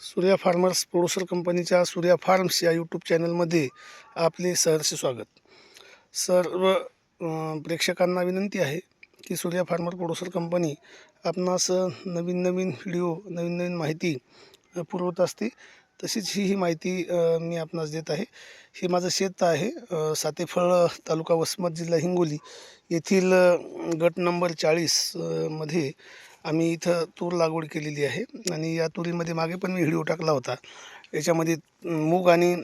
Surya farmers producer कंपनीच्या Surya farms या YouTube चॅनलमध्ये आपले सहर्ष स्वागत. सर्व प्रेक्षकांना विनंती आहे की सूर्या फार्मर प्रोड्युसर कंपनी आपणास नवीन नवीन व्हिडिओ नवीन नवीन माहिती पुरवत असते. तशीच ही ही माहिती मी आपणास देत आहे. हे माझं शेत आहे सातेफळ तालुका वसमत जिल्हा हिंगोली येथील गट नंबर चाळीसमध्ये आम्ही इथं तूर लागवड केलेली आहे. आणि या तुरीमध्ये मागे पण मी व्हिडिओ टाकला होता. याच्यामध्ये मूग आणि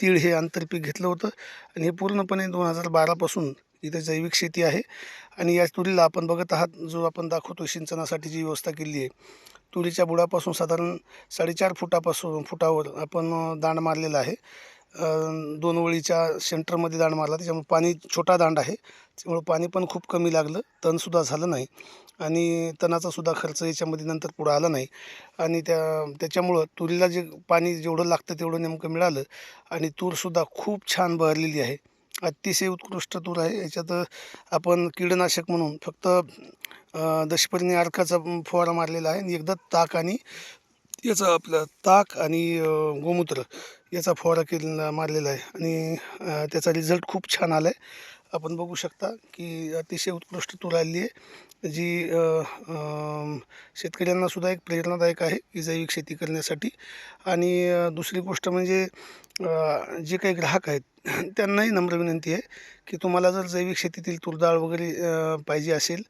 तीळ हे आंतरपीक घेतलं होतं. आणि हे पूर्णपणे दोन हजार बारापासून इथं जैविक शेती आहे. आणि या तुरीला आपण बघत आहात जो आपण दाखवतो सिंचनासाठी जी व्यवस्था केली आहे. तुरीच्या बुडापासून साधारण साडेचार फुटापासून फुटावर आपण दांड मारलेला आहे. दोन ओळीच्या सेंटरमध्ये दांड मारला. त्याच्यामुळे पाणी छोटा दांड आहे. त्यामुळं पाणी पण खूप कमी लागलं. तणसुद्धा झालं नाही. आणि तणाचासुद्धा खर्च याच्यामध्ये नंतर पुढं आला नाही. आणि त्या त्याच्यामुळं तुरीला जे पाणी जेवढं लागतं तेवढं नेमकं मिळालं. आणि तूरसुद्धा खूप छान बहरलेली आहे. अतिशय उत्कृष्ट तूर आहे. याच्यात आपण कीडनाशक म्हणून फक्त अ, दशपर्णी अर्काचा फवारा मारलेला आहे. आणि एकदा ताक आणि याचं आपलं ताक आणि गोमूत्र याचा फवारा केलेला मारलेला आहे. आणि त्याचा रिझल्ट खूप छान आला आहे आपण बघू शकता की अतिशय उत्कृष्ट तूर आलेली आहे. जी शेतकऱ्यांनासुद्धा एक प्रेरणादायक आहे की जैविक शेती करण्यासाठी. आणि दुसरी गोष्ट म्हणजे जे काही ग्राहक आहेत त्यांनाही नम्र विनंती आहे की तुम्हाला जर जैविक शेतीतील तुरडाळ वगैरे पाहिजे असेल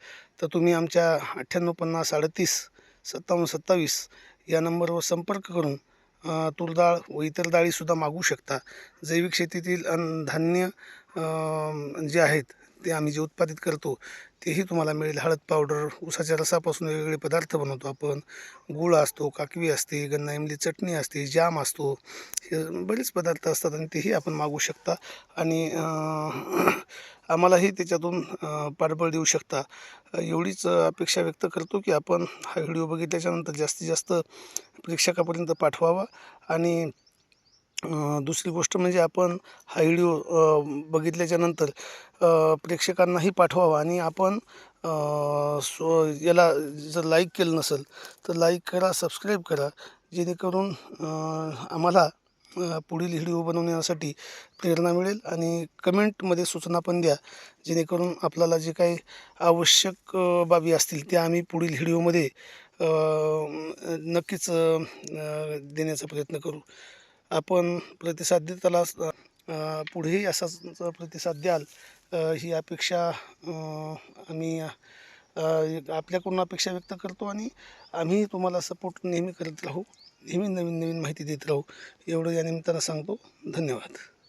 तर तुम्ही आमच्या अठ्ठ्याण्णव पन्नास अडतीस सत्तावन्न सत्तावीस या नंबरवर संपर्क करून तूरडाळ व इतर डाळीसुद्धा मागवू शकता. जैविक शेतीतील अन्नधान्य जे आहेत ते आम्ही जे उत्पादित करतो तेही तुम्हाला मिळेल. हळद पावडर ऊसाच्या रसापासून वेगवेगळे पदार्थ बनवतो आपण. गुळ असतो काकवी असते गन्ना इमली चटणी असते जाम असतो. हे बरेच पदार्थ असतात आणि तेही आपण मागवू शकता. आणि आम्हालाही त्याच्यातून पाठबळ देऊ शकता. एवढीच अपेक्षा व्यक्त करतो की आपण हा व्हिडिओ बघितल्याच्यानंतर जास्तीत जास्त प्रेक्षकापर्यंत पाठवावा. आणि दुसरी गोष्ट म्हणजे आपण हा व्हिडिओ बघितल्याच्यानंतर प्रेक्षकांनाही पाठवावा. आणि आपण सो याला जर लाईक केलं नसेल तर लाईक करा सबस्क्राईब करा. जेणेकरून आम्हाला पुढील व्हिडिओ बनवण्यासाठी प्रेरणा मिळेल आणि कमेंटमध्ये सूचना पण द्या जेणेकरून आपल्याला जे काही आवश्यक बाबी असतील त्या आम्ही पुढील व्हिडिओमध्ये नक्कीच देण्याचा प्रयत्न करू. आपण प्रतिसाद देताला पुढेही असाच प्रतिसाद द्याल ही अपेक्षा आम्ही आपल्याकडून अपेक्षा व्यक्त करतो आणि आम्ही तुम्हाला सपोर्ट नेहमी करत राहू. नेहमी नवीन नवीन माहिती देत राहू. एवढं या निमित्तानं सांगतो. धन्यवाद.